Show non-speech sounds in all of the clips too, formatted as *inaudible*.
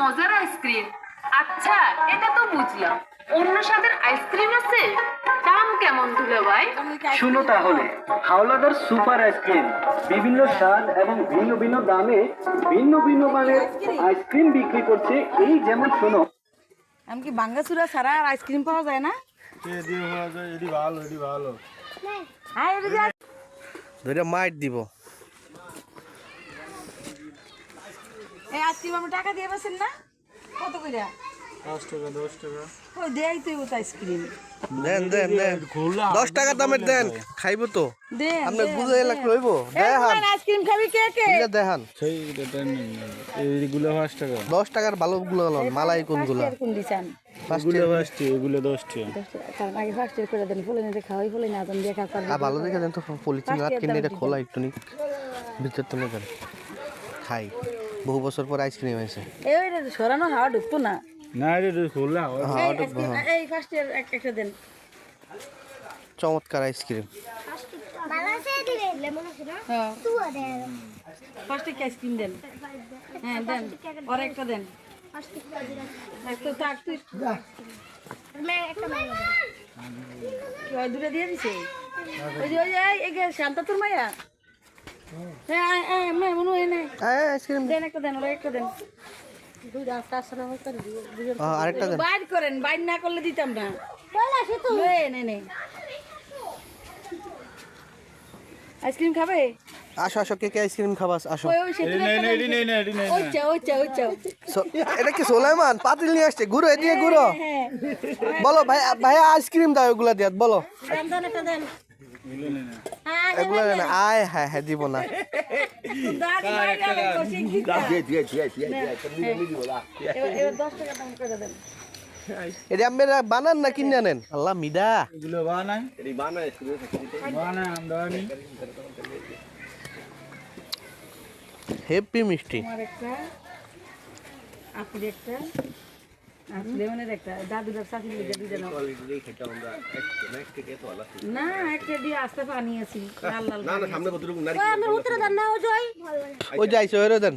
মজার আইসক্রিম। আচ্ছা এটা তো বুঝলাম। অন্য স্বাদের আইসক্রিম আছে? দাম কেমন দুলা ভাই? শুনো তাহলে হাওলাদার সুপার আইসক্রিম বিভিন্ন স্বাদ এবং ভিন্ন ভিন্ন দামে ভিন্ন ভিন্ন মানের আইসক্রিম বিক্রি করছে এই যেমন শোনো। আমি কি বাঙ্গাসুরা ছাড়া আর আইসক্রিম পাওয়া যায় না? এদি ভালো এদি ভালো। হ্যাঁ আয়। ধরে মাইট দিব। এই টাকা দিয়ে পাচ্ছেন না? কত করে? পাঁচ টাকা দশ টাকা। ওই দেয় তুই ওটা আইসক্রিম। দেন দেন দেন। খোলা দশ টাকা দামের দেন খাইবো তো। দে আপনার বুঝে রইব। দেখান আইসক্রিম খাবি কে কে? এটা দেখান সেই এটা নেই এইগুলো পাঁচ টাকা। দশ টাকার ভালো গুলো লন মালাই কোনগুলো? কোন দিছেন? এগুলো পাঁচ টাকা এগুলো দশ টাকা। কারণ আগে ফার্স্ট ইয়ার করে দেন ফুলে নিতে খাওয়াই ফুলে না দেন ভালো দেখে দেন তো পলিথিন রাত কিনে এটা খোলা একটু নি ভিতর তো দেন খাই। বহু বছর পর আইসক্রিম আছে এই ওই সরানো হাওয়া ঢুকতো না। না এটা খোলা হ্যাঁ এই এই ফার্স্ট ইয়ার একটা দেন। চমৎকার আইসক্রিম হ্যাঁ। কি আইসক্রিম দেন? হ্যাঁ দেন। আর একটা দেন। তো থাক তুই। দুটো দিয়ে দিছে? ওই যে ওই যে এই- এই বাইর করেন বাইর না করলে দিতাম না। নে, নে, নে। আইসক্রিম খাবে? আসো আসো কে কে আইসক্রিম খাবাস আসো। এটি কি সোলাইমান? পাতিল নিয়ে আসছে ঘুরো এদিকে ঘুরো। হ্যাঁ বলো ভাই ভাই আইসক্রিম দাও ওগুলা দিয়া বলো। দেন এগুলো এগুলা না আয় হ্যাঁ হ্যাঁ দিব না। এটা আপনারা বানান না কিনে আনেন। আল্লাহ মিডা এগুলো বানাই। বানাই হেপি মিষ্টি। একটা। লেমনের একটা। দাদুর চাকরি লিখে দুইটা নাও। না একটা দিয়ে আসতে পানি আছি লাল লাল না না সামনে আমার উত্তরে দেন না ও জয় ওই। যাইছে ওরে দেন।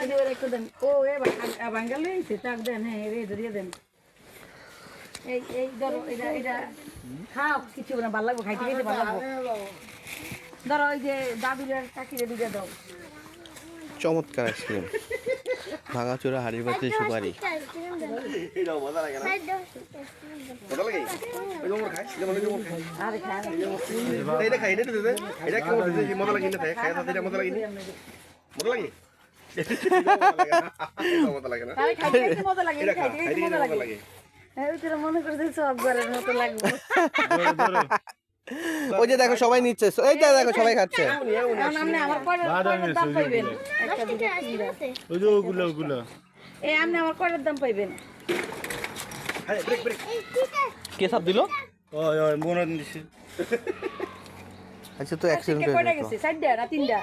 এই যে দেন। ও এ বাঙ্গাল রয়েছে তাক দেন হ্যাঁ রে দেন। এই এই ধরো এটা এটা। খাও কিছু না ভালো লাগবো খাইতে খাইতে ভালো লাগবো। ধরো ওই যে দাদুরের দাও। চমৎকার আইসক্রিম। ভাঙাচোরা হাড়ির বাতি সুপারি মনে করছিস সব ঘরের মতো লাগবে। *laughs* ওই যে দেখো সবাই নিচ্ছে। এই যে দেখো সবাই খাচ্ছে। এই আপনি আমার কয়টার দাম পাইবেন। কে সব দিল? ওই ওই মনে দিছে। *laughs* আচ্ছা তো অ্যাক্সিডেন্ট হয়ে গেছে। চারটা না তিনটা?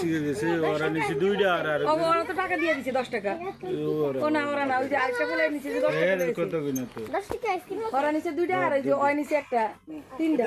টাকা গেছে ওরা নিচে দুইটা আর আর ও ওরা তো টাকা দিয়ে দিছে দশ টাকা। ও না ওরা না ওই যে আরেকটা বলে নিচে যে দশ টাকা দিয়েছে। কত কিনা তো? ওরা নিচে দুইটা আর ওই যে ওই নিচে একটা তিনটা।